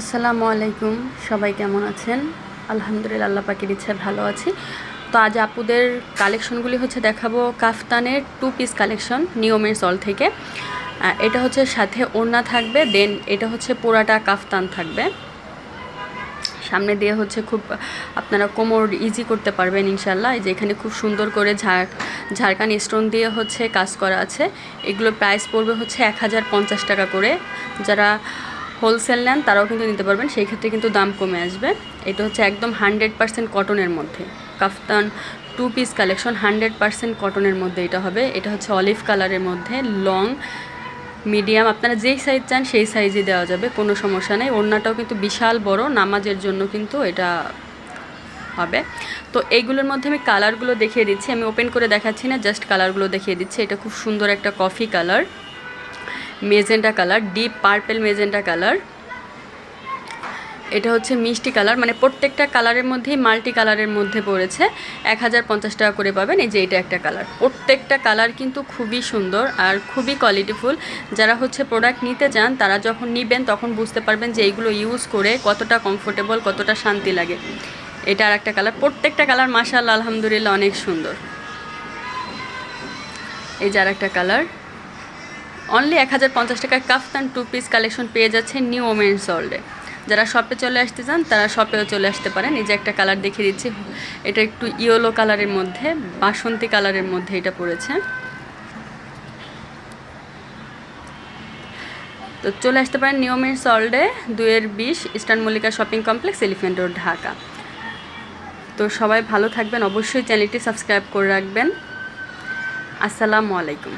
আসসালামু আলাইকুম। সবাই কেমন আছেন? আলহামদুলিল্লাহ, আল্লাহ পাকের ইচ্ছায় ভালো আছি। তো আজ আপুদের কালেকশনগুলি হচ্ছে দেখাবো কাফতানের টু পিস কালেকশন নিয়মের সল থেকে। এটা হচ্ছে সাথে ওড়না থাকবে দেন এটা হচ্ছে পোড়াটা কাফতান থাকবে। সামনে দিয়ে হচ্ছে খুব, আপনারা কোমর ইজি করতে পারবেন ইনশাল্লাহ যে এখানে খুব সুন্দর করে ঝাড়, ঝাড়খান স্টোন দিয়ে হচ্ছে কাজ করা আছে। এগুলো প্রাইস পড়বে হচ্ছে এক হাজার পঞ্চাশ টাকা করে। যারা হোলসেল নেন, তারাও কিন্তু নিতে পারবেন। সেই ক্ষেত্রে কিন্তু দাম কমে আসবে। এটা হচ্ছে একদম হান্ড্রেড পার্সেন্ট কটনের মধ্যে। Kaftan two piece collection hundred percent কটনের মধ্যে এটা হবে। এটা হচ্ছে অলিভ কালারের মধ্যে লং মিডিয়াম আপনারা যেই সাইজ চান সেই সাইজে দেওয়া যাবে, কোনো সমস্যা নেই। ওড়নাটাও কিন্তু বিশাল বড়, নামাজের জন্য কিন্তু এটা হবে। তো এইগুলোর মধ্যে আমি কালারগুলো দেখিয়ে দিচ্ছি। আমি ওপেন করে দেখাচ্ছি না জাস্ট কালারগুলো দেখিয়ে দিচ্ছি। এটা খুব সুন্দর একটা coffee colour magenta colour, deep purple magenta colour. এটা হচ্ছে মিষ্টি কালার মানে প্রত্যেকটা কালারের মধ্যেই মাল্টি কালারের মধ্যে পড়েছে। এক হাজার পঞ্চাশ টাকা করে পাবেন, এই যে এটা একটা কালার। প্রত্যেকটা কালার কিন্তু খুবই সুন্দর আর খুবই কোয়ালিটিফুল যারা হচ্ছে প্রোডাক্ট নিতে চান, তারা যখন নিবেন, তখন বুঝতে পারবেন যে এইগুলো ইউজ করে কতটা কমফোর্টেবল কতটা শান্তি লাগে। এটা আর একটা কালার, প্রত্যেকটা কালার মাশাআল্লাহ, আলহামদুলিল্লাহ, অনেক সুন্দর। এই যে আর একটা কালার। অনলি এক হাজার পঞ্চাশ টাকার কাফতান টু পিস কালেকশন পেয়ে যাচ্ছে নিউ ওমেন্স ওয়ার্ল্ডে যারা শপে চলে আসতে চান, তারা শপেও চলে আসতে পারেন। এই যে একটা কালার দেখিয়ে দিচ্ছি, এটা একটু ইয়েলো কালারের মধ্যে, বাসন্তী কালারের মধ্যে এটা পড়েছে। তো চলে আসতে পারেন নিয়মের সল্ডে দুয়ের বিশ eastern Mallika shopping complex elephant road Dhaka. তো সবাই ভালো থাকবেন। অবশ্যই চ্যানেলটি সাবস্ক্রাইব করে রাখবেন। আসসালামু আলাইকুম।